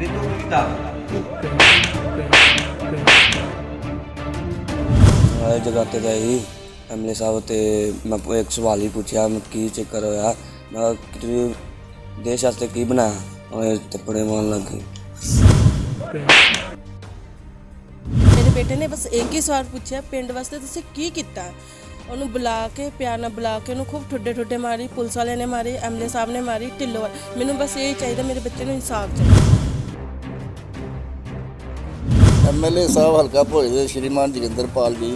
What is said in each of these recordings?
ਰਿਤੂ ਕੀਤਾ ਸਾਰੇ ਜਗਾਤੇ ਦਾ ਹੀ, ਐਮਐਲਏ ਸਾਹਿਬ ਤੇ ਮੈਂ ਪ- ਇੱਕ ਸਵਾਲ ਹੀ ਪੁੱਛਿਆ, ਮੈਂ ਕੀ ਚੱਕਰ ਹੋਇਆ? ਮੈਂ ਕਿਹਾ ਕਿ ਤੁਸੀਂ ਦੇਸ਼ ਵਾਸਤੇ ਕੀ ਬਣਾਇਆ? ਉਹ ਥੱਪੜੇ ਮਾਰਨ ਲੱਗ ਮੇਰੇ ਬੇਟੇ ਨੇ ਬਸ ਇੱਕ ਹੀ ਸਵਾਲ ਪੁੱਛਿਆ, ਪਿੰਡ ਵਾਸਤੇ ਤੁਸੀਂ ਕੀ ਕੀਤਾ? ਉਹਨੂੰ ਬੁਲਾ ਕੇ, ਪਿਆਰ ਨਾਲ ਬੁਲਾ ਕੇ ਉਹਨੂੰ ਖੂਬ ਠੁੱਡੇ ਠੁੱਡੇ ਮਾਰੀ, ਪੁਲਿਸ ਵਾਲਿਆਂ ਨੇ ਮਾਰੀ, ਐਮਐਲਏ ਸਾਹਿਬ ਨੇ ਮਾਰੀ, ਢਿੱਲੋਂ ਵਾਲੇ- ਮੈਨੂੰ ਬਸ ਇਹ ਚਾਹੀਦਾ, ਮੇਰੇ ਬੱਚੇ ਨੂੰ ਇਨਸਾਫ ਚਾਹੀਦਾ। ਐਮਐਲਏ ਸਾਹਿਬ ਹਲਕਾ ਭੋਏ ਦੇ ਸ਼੍ਰੀਮਾਨ ਜੋਗਿੰਦਰਪਾਲ ਜੀ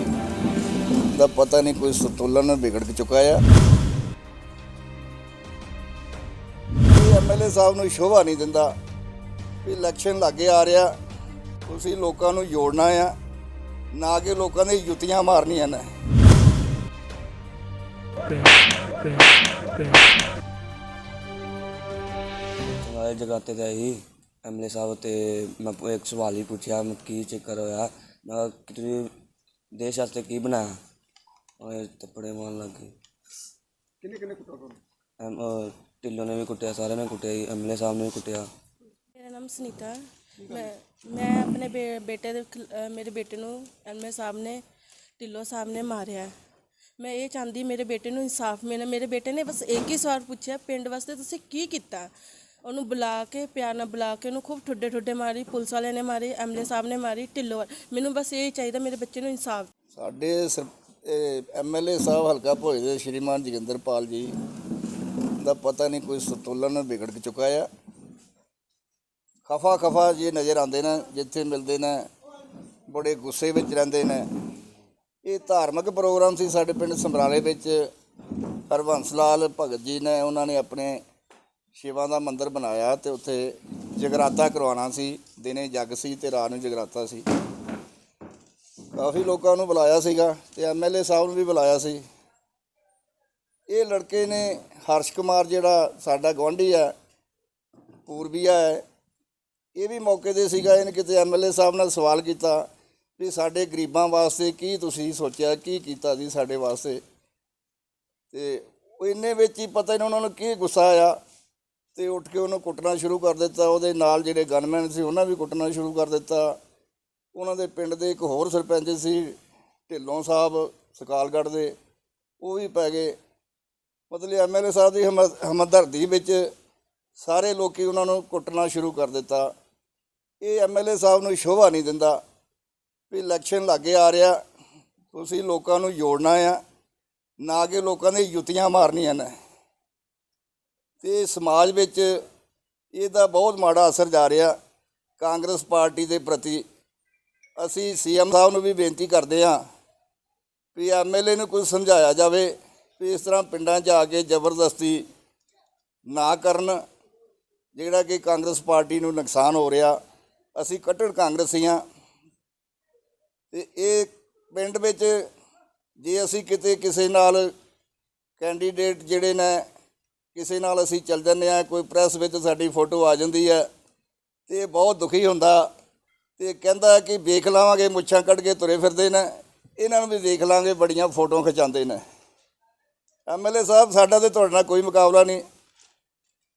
ਦਾ ਪਤਾ ਨਹੀਂ ਕੋਈ ਸੰਤੁਲਨ ਵਿਗੜ ਚੁੱਕਾ ਆ। ਇਹ ਐਮਐਲਏ ਸਾਹਿਬ ਨੂੰ ਸ਼ੋਭਾ ਨਹੀਂ ਦਿੰਦਾ ਵੀ ਇਲੈਕਸ਼ਨ ਲੱਗੇ ਆ ਰਿਹਾ। ਤੁਸੀਂ ਲੋਕਾਂ ਨੂੰ ਜੋੜਨਾ ਆ ਨਾ ਕਿ ਲੋਕਾਂ ਦੇ ਜੁੱਤੀਆਂ ਮਾਰਨੀਆਂ ਨੇ। ਜਗਾਤੇ ਦਾ ਹੀ ਐਮਐਲਏ ਸਾਹਿਬ ਤੇ ਮੈਂ ਪ- ਇੱਕ ਸਵਾਲ ਹੀ ਪੁੱਛਿਆ ਮੈਂ ਕੀ ਚੱਕਰ ਹੋਇਆ? ਮੈਂ ਕਿਹਾ ਕਿ ਤੁਸੀਂ ਦੇਸ਼ ਵਾਸਤੇ ਕੀ ਬਣਾਇਆ? ਉਹ ਥੱਪੜੇ ਮਾਰਨ ਲੱਗ ਗਏ। ਕਿੰਨੇ ਕਿੰਨੇ ਕੁੱਟਾ ਐਮ ਉਹ ਢਿੱਲੋਂ ਨੇ ਵੀ ਕੁੱਟਿਆ ਸਾਰਿਆਂ ਨੇ ਕੁੱਟਿਆ ਐਮਐਲਏ ਸਾਹਿਬ ਨੇ ਵੀ ਕੁੱਟਿਆ। ਮੇਰਾ ਨਾਮ ਸੁਨੀਤਾ। ਮੈਂ ਮੈਂ ਆਪਣੇ ਬੇ- ਬੇਟੇ ਦੇ ਖਿਲ- ਅਹ ਮੇਰੇ ਬੇਟੇ ਨੂੰ ਐਮਏ ਸਾਹਿਬ ਨੇ ਢਿੱਲੋਂ ਸਾਹਿਬ ਨੇ ਮਾਰਿਆ। ਮੈਂ ਇਹ ਚਾਹੁੰਦੀ ਮੇਰੇ ਬੇਟੇ ਨੂੰ ਇਨਸਾਫ ਮਿਲੇ। ਮੇਰੇ ਬੇਟੇ ਨੇ ਬਸ ਇੱਕ ਹੀ ਸਵਾਲ ਪੁੱਛਿਆ ਪਿੰਡ ਵਾਸਤੇ ਤੁਸੀਂ ਕੀ ਕੀਤਾ? ਉਹਨੂੰ ਬੁਲਾ ਕੇ, ਪਿਆਰ ਨਾਲ ਬੁਲਾ ਕੇ ਉਹਨੂੰ ਖੂਬ ਠੁੱਡੇ ਠੁੱਡੇ ਮਾਰੀ, ਪੁਲਿਸ ਵਾਲਿਆਂ ਨੇ ਮਾਰੀ ਐਮਐਲਏ ਸਾਹਿਬ ਨੇ ਮਾਰੀ, ਢਿੱਲੋਂ ਮੈਨੂੰ ਬਸ ਇਹ ਚਾਹੀਦਾ ਮੇਰੇ ਬੱਚੇ ਨੂੰ ਇਨਸਾਫ ਸਾਡੇ ਐਮਐਲਏ ਸਾਹਿਬ ਹਲਕਾ ਭੋਏ ਦੇ ਸ਼੍ਰੀਮਾਨ ਜੋਗਿੰਦਰਪਾਲ ਜੀ ਦਾ ਪਤਾ ਨਹੀਂ ਕੋਈ ਸੰਤੁਲਨ ਵਿਗੜ ਚੁੱਕਾ ਆ। ਖਫਾ ਖਫਾ ਜੇ ਨਜ਼ਰ ਆਉਂਦੇ ਨੇ, ਜਿੱਥੇ ਮਿਲਦੇ ਨੇ, ਬੜੇ ਗੁੱਸੇ ਵਿੱਚ ਰਹਿੰਦੇ ਨੇ। ਇਹ ਧਾਰਮਿਕ ਪ੍ਰੋਗਰਾਮ ਸੀ ਸਾਡੇ ਪਿੰਡ ਸਮਰਾਲੇ ਵਿੱਚ। ਹਰਵੰਸ ਲਾਲ ਭਗਤ ਜੀ ਨੇ ਉਹਨਾਂ ਨੇ ਆਪਣੇ ਸ਼ਿਵਾ ਦਾ ਮੰਦਿਰ ਬਣਾਇਆ ਤੇ ਉੱਥੇ ਜਗਰਾਤਾ ਕਰਵਾਉਣਾ ਸੀ, ਦਿਨੇ ਜੱਗ ਸੀ ਤੇ ਰਾਤ ਨੂੰ ਜਗਰਾਤਾ ਸੀ। ਕਾਫੀ ਲੋਕਾਂ ਨੂੰ ਬੁਲਾਇਆ ਸੀਗਾ ਤੇ ਐਮਐਲਏ ਸਾਹਿਬ ਨੂੰ ਵੀ ਬੁਲਾਇਆ ਸੀ। ਇਹ ਲੜਕੇ ਨੇ ਹਰਸ਼ ਕੁਮਾਰ ਜਿਹੜਾ ਸਾਡਾ ਗਵਾਂਢੀ ਹੈ, ਪੂਰਬੀਆ ਹੈ, ਇਹ ਵੀ ਮੌਕੇ ਤੇ ਸੀਗਾ, ਇਹਨੇ ਕਿਤੇ ਐਮਐਲਏ ਸਾਹਿਬ ਨਾਲ ਸਵਾਲ ਕੀਤਾ ਵੀ ਸਾਡੇ ਗਰੀਬਾਂ ਵਾਸਤੇ ਕੀ ਤੁਸੀਂ ਸੋਚਿਆ, ਕੀ ਕੀਤਾ ਜੀ ਸਾਡੇ ਵਾਸਤੇ? ਤੇ ਉਹ ਇੰਨੇ ਵਿੱਚ ਹੀ ਪਤਾ ਨਹੀਂ ਉਹਨਾਂ ਨੂੰ ਕੀ ਗੁੱਸਾ ਆਇਆ। ਤੇ ਉੱਠ ਕੇ ਉਹਨੂੰ ਕੁੱਟਣਾ ਸ਼ੁਰੂ ਕਰ ਦਿੱਤਾ। ਉਹਦੇ ਨਾਲ ਜਿਹੜੇ ਗਨਮੈਨ ਸੀ, ਉਹਨਾਂ ਵੀ ਕੁੱਟਣਾ ਸ਼ੁਰੂ ਕਰ ਦਿੱਤਾ। ਉਹਨਾਂ ਦੇ ਪਿੰਡ ਦੇ ਇੱਕ ਹੋਰ ਸਰਪੰਚ ਸੀ, ਢਿੱਲੋਂ ਸਾਹਿਬ ਸਕਾਲਗੜ੍ਹ ਦੇ, ਉਹ ਵੀ ਪੈ ਗਏ। ਮਤਲਬ ਐਮਐਲਏ ਸਾਹਿਬ ਦੀ ਹਮ- ਹਮਦਰਦੀ ਵਿੱਚ ਸਾਰੇ ਲੋਕੀ ਉਹਨਾਂ ਨੂੰ ਕੁੱਟਣਾ ਸ਼ੁਰੂ ਕਰ ਦਿੱਤਾ। ਇਹ ਐਮਐਲਏ ਸਾਹਿਬ ਨੂੰ ਸ਼ੋਭਾ ਨਹੀਂ ਦਿੰਦਾ ਵੀ ਇਲੈਕਸ਼ਨ ਲੱਗੇ ਆ ਰਿਹਾ। ਤੁਸੀਂ ਲੋਕਾਂ ਨੂੰ ਜੋੜਨਾ ਆ। ਨਾ ਕਿ ਲੋਕਾਂ ਦੀ ਜੁੱਤੀਆਂ ਮਾਰਨੀਆਂ ਨੇ। ਤੇ ਸਮਾਜ ਵਿੱਚ ਇਹਦਾ ਬਹੁਤ ਮਾੜਾ ਅਸਰ ਜਾ ਰਿਹਾ ਕਾਂਗਰਸ ਪਾਰਟੀ ਦੇ ਪ੍ਰਤੀ। ਅਸੀਂ ਸੀਐਮ ਸਾਹਿਬ ਨੂੰ ਵੀ ਬੇਨਤੀ ਕਰਦੇ ਹਾਂ ਵੀ ਐਮਐਲਏ ਨੂੰ ਕੁਝ ਸਮਝਾਇਆ ਜਾਵੇ ਵੀ ਇਸ ਤਰ੍ਹਾਂ ਪਿੰਡਾਂ 'ਚ ਆ ਕੇ ਜ਼ਬਰਦਸਤੀ ਨਾ ਕਰਨ, ਜਿਹੜਾ ਕਿ ਕਾਂਗਰਸ ਪਾਰਟੀ ਨੂੰ ਨੁਕਸਾਨ ਹੋ ਰਿਹਾ। ਅਸੀਂ ਕੱਟੜ ਕਾਂਗਰਸੀ ਹਾਂ ਤੇ ਇਹ ਪਿੰਡ ਵਿੱਚ ਜੇ ਅਸੀਂ ਕਿਤੇ ਕਿਸੇ ਨਾਲ ਕੈਂਡੀਡੇਟ ਜਿਹੜੇ ਨੇ ਕਿਸੇ ਨਾਲ ਅਸੀਂ ਚੱਲ ਜੰਨੇ ਆ ਕੋਈ ਪ੍ਰੈਸ ਵਿੱਚ ਸਾਡੀ ਫੋਟੋ ਆ ਜਾਂਦੀ ਹੈ ਤੇ ਬਹੁਤ ਦੁਖੀ ਹੁੰਦਾ ਤੇ ਕਹਿੰਦਾ ਕਿ ਵੇਖ ਲਾਵਾਂਗੇ, ਮੁੱਛਾਂ ਕੱਢ ਕੇ ਤੁਰੇ ਫਿਰਦੇ ਨੇ, ਇਹਨਾਂ ਨੂੰ ਵੀ ਵੇਖ ਲਾਂਗੇ, ਬੜੀਆਂ ਫੋਟੋਆਂ ਖਿਚਾਉਂਦੇ ਨੇ। ਐਮਐਲਏ ਸਾਹਿਬ, ਸਾਡਾ ਤੇ ਤੁਹਾਡੇ ਨਾਲ ਕੋਈ ਮੁਕਾਬਲਾ ਨਹੀਂ।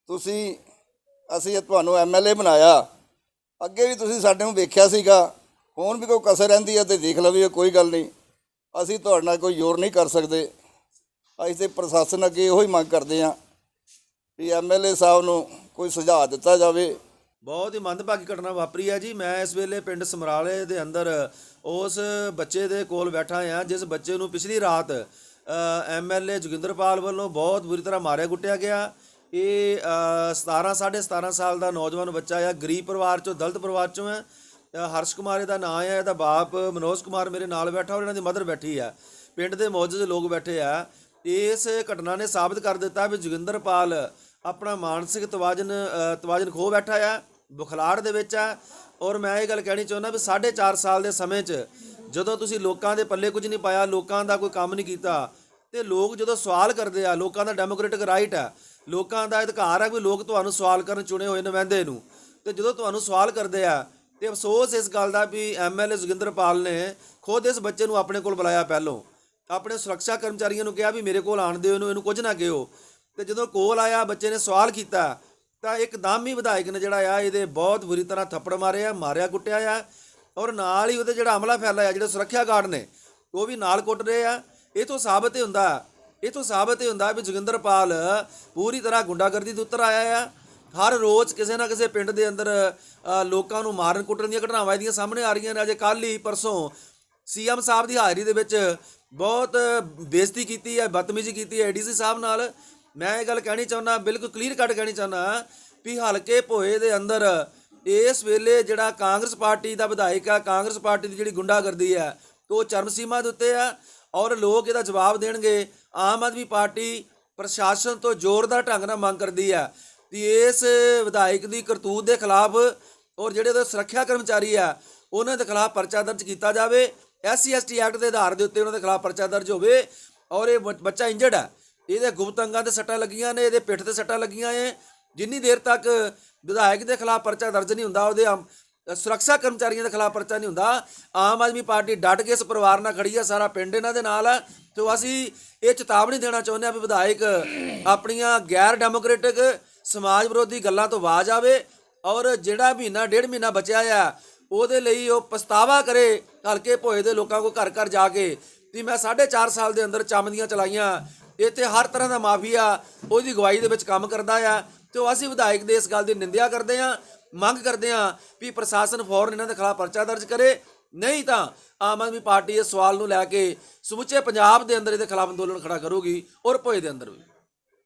ਤੁਸੀਂ, ਅਸੀਂ ਤੁਹਾਨੂੰ ਐਮਐਲਏ ਬਣਾਇਆ। ਅੱਗੇ ਵੀ ਤੁਸੀਂ ਸਾਡੇ ਨੂੰ ਵੇਖਿਆ ਸੀਗਾ, ਹੁਣ ਵੀ ਕੋਈ ਕਸਰ ਰਹਿੰਦੀ ਹੈ ਤੇ ਦੇਖ ਲਵੀਏ, ਕੋਈ ਗੱਲ ਨਹੀਂ। ਅਸੀਂ ਤੁਹਾਡੇ ਨਾਲ ਕੋਈ ਜ਼ੋਰ ਨਹੀਂ ਕਰ ਸਕਦੇ। ਅਸੀਂ ਤੇ ਪ੍ਰਸ਼ਾਸਨ ਅੱਗੇ ਇਹੋ ਹੀ ਮੰਗ ਕਰਦੇ ਹਾਂ। ਵੀ ਐਮਐਲਏ ਸਾਹਿਬ ਨੂੰ ਕੋਈ ਸੁਝਾਅ ਦਿੱਤਾ ਜਾਵੇ। ਬਹੁਤ ਹੀ ਮੰਦਭਾਗੀ ਘਟਨਾ ਵਾਪਰੀ ਹੈ ਜੀ। ਮੈਂ ਇਸ ਵੇਲੇ ਪਿੰਡ ਸਮਰਾਲੇ ਦੇ ਅੰਦਰ ਉਸ ਬੱਚੇ ਦੇ ਕੋਲ ਬੈਠਾ ਹਾਂ ਜਿਸ ਬੱਚੇ ਨੂੰ ਪਿਛਲੀ ਰਾਤ ਐਮਐਲਏ ਜੋਗਿੰਦਰਪਾਲ ਵੱਲੋਂ ਬਹੁਤ ਬੁਰੀ ਤਰ੍ਹਾਂ ਮਾਰਿਆ ਕੁੱਟਿਆ ਗਿਆ। ਇਹ ਅ, 17 17.5 ਸਾਲ ਦਾ ਨੌਜਵਾਨ ਬੱਚਾ ਹੈ ਗਰੀਬ ਪਰਿਵਾਰ ਚੋਂ ਦਲਤ ਪਰਿਵਾਰ ਚੋਂ ਹੈ ਹਰਸ਼ ਕੁਮਾਰ ਇਹਦਾ ਨਾਂ ਹੈ ਇਹਦਾ ਬਾਪ ਮਨੋਜ ਕੁਮਾਰ ਮੇਰੇ ਨਾਲ ਬੈਠਾ ਔਰ ਇਹਨਾਂ ਦੀ ਮਦਰ ਬੈਠੀ ਹੈ ਪਿੰਡ ਦੇ ਮੌਜੂਦ ਲੋਕ ਬੈਠੇ ਆ। ਇਸ ਘਟਨਾ ਨੇ ਸਾਬਤ ਕਰ ਦਿੱਤਾ ਵੀ ਜੋਗਿੰਦਰ ਪਾਲ ਆਪਣਾ ਮਾਨਸਿਕ ਤਵਾਜ਼ਨ ਤਵਾਜ਼ਨ ਖੋ ਬੈਠਾ ਆ, ਬੁਖਲਾੜ ਦੇ ਵਿੱਚ ਆ। ਔਰ ਮੈਂ ਇਹ ਗੱਲ ਕਹਿਣੀ ਚਾਹੁੰਦਾ ਵੀ 4.5 ਸਾਲ ਦੇ ਸਮੇਂ 'ਚ ਜਦੋਂ ਤੁਸੀਂ ਲੋਕਾਂ ਦੇ ਪੱਲੇ ਕੁਝ ਨਹੀਂ ਪਾਇਆ, ਲੋਕਾਂ ਦਾ ਕੋਈ ਕੰਮ ਨਹੀਂ ਕੀਤਾ, ਤੇ ਲੋਕ ਜਦੋਂ ਸਵਾਲ ਕਰਦੇ ਆ, ਲੋਕਾਂ ਦਾ ਡੈਮੋਕ੍ਰੈਟਿਕ ਰਾਈਟ ਆ, ਲੋਕਾਂ ਦਾ ਅਧਿਕਾਰ ਆ ਵੀ ਲੋਕ ਤੁਹਾਨੂੰ ਸਵਾਲ ਕਰਨ ਚੁਣੇ ਹੋਏ ਨੁਮਾਇੰਦੇ ਨੂੰ, ਤੇ ਜਦੋਂ ਤੁਹਾਨੂੰ ਸਵਾਲ ਕਰਦੇ ਆ, ਤੇ ਅਫਸੋਸ ਇਸ ਗੱਲ ਦਾ ਵੀ ਐਮਐਲਏ ਜੋਗਿੰਦਰਪਾਲ ਨੇ ਖੁਦ ਇਸ ਬੱਚੇ ਨੂੰ ਆਪਣੇ ਕੋਲ ਬੁਲਾਇਆ ਪਹਿਲੋਂ। ਆਪਣੇ ਸੁਰੱਖਿਆ ਕਰਮਚਾਰੀਆਂ ਨੂੰ ਕਿਹਾ ਵੀ ਮੇਰੇ ਕੋਲ ਆਣ ਦਿਓ, ਇਹਨੂੰ ਇਹਨੂੰ ਕੁਝ ਨਾ ਕਿਓ ਤੇ ਜਦੋਂ ਕੋਲ ਆਇਆ, ਬੱਚੇ ਨੇ ਸਵਾਲ ਕੀਤਾ, ਤਾਂ ਇੱਕਦਮ ਹੀ ਵਿਧਾਇਕ ਨੇ ਜਿਹੜਾ ਆ, ਇਹਦੇ ਬਹੁਤ ਬੁਰੀ ਤਰ੍ਹਾਂ ਥੱਪੜ ਮਾਰਿਆ ਮਾਰਿਆ, ਕੁੱਟਿਆ ਆ, ਔਰ ਨਾਲ ਹੀ ਉਹਦੇ ਜਿਹੜਾ ਹਮਲਾ ਫੈਲਾਇਆ ਜਿਹੜੇ ਸੁਰੱਖਿਆ ਗਾਰਡ ਨੇ, ਉਹ ਵੀ ਨਾਲ ਕੁੱਟ ਰਹੇ ਆ। ਇਹ ਤੋਂ ਸਾਬਤ ਹੀ ਹੁੰਦਾ, ਇਹ ਤੋਂ ਸਾਬਤ ਹੀ ਹੁੰਦਾ ਵੀ ਜੋਗਿੰਦਰ ਪਾਲ ਪੂਰੀ ਤਰ੍ਹਾਂ ਗੁੰਡਾਗਰਦੀ ਦੇ ਉੱਤਰ ਆਇਆ ਆ। ਹਰ ਰੋਜ਼ ਕਿਸੇ ਨਾ ਕਿਸੇ ਪਿੰਡ ਦੇ ਅੰਦਰ ਲੋਕਾਂ ਨੂੰ ਮਾਰਨ ਕੁੱਟਣ ਦੀਆਂ ਘਟਨਾਵਾਂ ਇਹਦੀਆਂ ਸਾਹਮਣੇ ਆ ਰਹੀਆਂ ਨੇ। ਅਜੇ ਕੱਲ ਹੀ ਪਰਸੋਂ ਸੀਐਮ ਸਾਹਿਬ ਦੀ ਹਾਜ਼ਰੀ ਦੇ ਵਿੱਚ ਬਹੁਤ ਬੇਇੱਜ਼ਤੀ ਕੀਤੀ ਹੈ, ਬਦਤਮੀਜ਼ੀ ਕੀਤੀ ਹੈ। ਏਡੀਸੀ ਸਾਹਿਬ ਨਾਲ ਮੈਂ ਇਹ ਗੱਲ ਕਹਿਣੀ ਚਾਹੁੰਦਾ, ਬਿਲਕੁਲ ਕਲੀਅਰ ਕੱਟ ਕਹਿਣੀ ਚਾਹੁੰਦਾ ਵੀ ਹਲਕੇ ਭੋਏ ਦੇ ਅੰਦਰ ਇਸ ਵੇਲੇ ਜਿਹੜਾ ਕਾਂਗਰਸ ਪਾਰਟੀ ਦਾ ਵਿਧਾਇਕ ਆ, ਕਾਂਗਰਸ ਪਾਰਟੀ ਦੀ ਜਿਹੜੀ ਗੁੰਡਾਗਰਦੀ ਹੈ, ਉਹ ਚਰਮ ਸੀਮਾ ਦੇ ਉੱਤੇ ਆ ਔਰ ਲੋਕ ਇਹਦਾ ਜਵਾਬ ਦੇਣਗੇ। ਆਮ ਆਦਮੀ ਪਾਰਟੀ ਪ੍ਰਸ਼ਾਸਨ ਤੋਂ ਜ਼ੋਰਦਾਰ ਢੰਗ ਨਾਲ ਮੰਗ ਕਰਦੀ ਹੈ ਕਿ ਇਸ ਵਿਧਾਇਕ ਦੀ ਕਰਤੂਤ ਦੇ ਖਿਲਾਫ ਔਰ ਜਿਹੜੇ ਉਹਦੇ ਸੁਰੱਖਿਆ ਕਰਮਚਾਰੀ ਆ, ਉਹਨਾਂ ਦੇ ਖਿਲਾਫ ਪਰਚਾ ਦਰਜ ਕੀਤਾ ਜਾਵੇ। ਐਸਸੀ ਐਸਟੀ ਐਕਟ ਦੇ ਆਧਾਰ ਦੇ ਉੱਤੇ ਉਹਨਾਂ ਦੇ ਖਿਲਾਫ ਪਰਚਾ ਦਰਜ ਹੋਵੇ ਔਰ ਇਹ ਬ- ਬੱਚਾ ਇੰਜਰਡ ਹੈ। ਇਹਦੇ ਗੁਪਤ ਅੰਗਾਂ ਤੇ ਸੱਟਾਂ ਲੱਗੀਆਂ ਨੇ, ਇਹਦੇ ਪਿੱਠ ਤੇ ਸੱਟਾਂ ਲੱਗੀਆਂ ਏ ਜਿੰਨੀ ਦੇਰ ਤੱਕ ਵਿਧਾਇਕ ਦੇ ਖਿਲਾਫ ਪਰਚਾ ਦਰਜ ਨਹੀਂ ਹੁੰਦਾ, ਉਹਦੇ ਆਮ- ਸੁਰੱਖਿਆ ਕਰਮਚਾਰੀਆਂ ਦੇ ਖਿਲਾਫ ਪਰਚਾ ਨਹੀਂ ਹੁੰਦਾ, ਆਮ ਆਦਮੀ ਪਾਰਟੀ ਡਟ ਕੇ ਇਸ ਪਰਿਵਾਰ ਨਾਲ ਖੜੀ ਆ ਸਾਰਾ ਪਿੰਡ ਇਹਨਾਂ ਦੇ ਨਾਲ ਆ ਤੇ ਅਸੀਂ ਇਹ ਚੇਤਾਵਨੀ ਦੇਣਾ ਚਾਹੁੰਦੇ ਆ ਵੀ ਵਿਧਾਇਕ ਆਪਣੀਆਂ ਗੈਰ ਡੈਮੋਕ੍ਰੈਟਿਕ ਸਮਾਜ ਵਿਰੋਧੀ ਗੱਲਾਂ ਤੋਂ ਬਾਜ ਆਵੇ ਔਰ ਜਿਹੜਾ ਮਹੀਨਾ, ਡੇਢ ਮਹੀਨਾ ਬਚਿਆ ਆ ਉਹਦੇ ਲਈ ਉਹ ਪਛਤਾਵਾ ਕਰੇ ਹਲਕੇ ਭੋਏ ਦੇ ਲੋਕਾਂ ਕੋਲ ਘਰ ਘਰ ਜਾ ਕੇ। ਵੀ ਮੈਂ 4.5 ਸਾਲ ਦੇ ਅੰਦਰ ਚਮਦੀਆਂ ਚਲਾਈਆਂ। ਇੱਥੇ ਹਰ ਤਰ੍ਹਾਂ ਦਾ ਮਾਫੀਆ ਉਹਦੀ ਗਵਾਹੀ ਦੇ ਵਿੱਚ ਕੰਮ ਕਰਦਾ ਆ। ਤੇ ਉਹ ਅਸੀਂ ਵਿਧਾਇਕ ਦੇ ਇਸ ਗੱਲ ਦੀ ਨਿੰਦਿਆ ਕਰਦੇ ਆ ਮੰਗ ਕਰਦੇ ਆ ਵੀ ਪ੍ਰਸ਼ਾਸਨ ਫੌਰਨ ਇਹਨਾਂ ਦੇ ਖਿਲਾਫ ਪਰਚਾ ਦਰਜ ਕਰੇ। ਨਹੀਂ ਤਾਂ ਆਮ ਆਦਮੀ ਪਾਰਟੀ ਇਸ ਸਵਾਲ ਨੂੰ ਲੈ ਕੇ ਸਮੁੱਚੇ ਪੰਜਾਬ ਦੇ ਅੰਦਰ ਇਹਦੇ ਖਿਲਾਫ ਅੰਦੋਲਨ ਖੜਾ ਕਰੂਗੀ ਔਰ ਭੋਏ ਦੇ ਅੰਦਰ ਵੀ।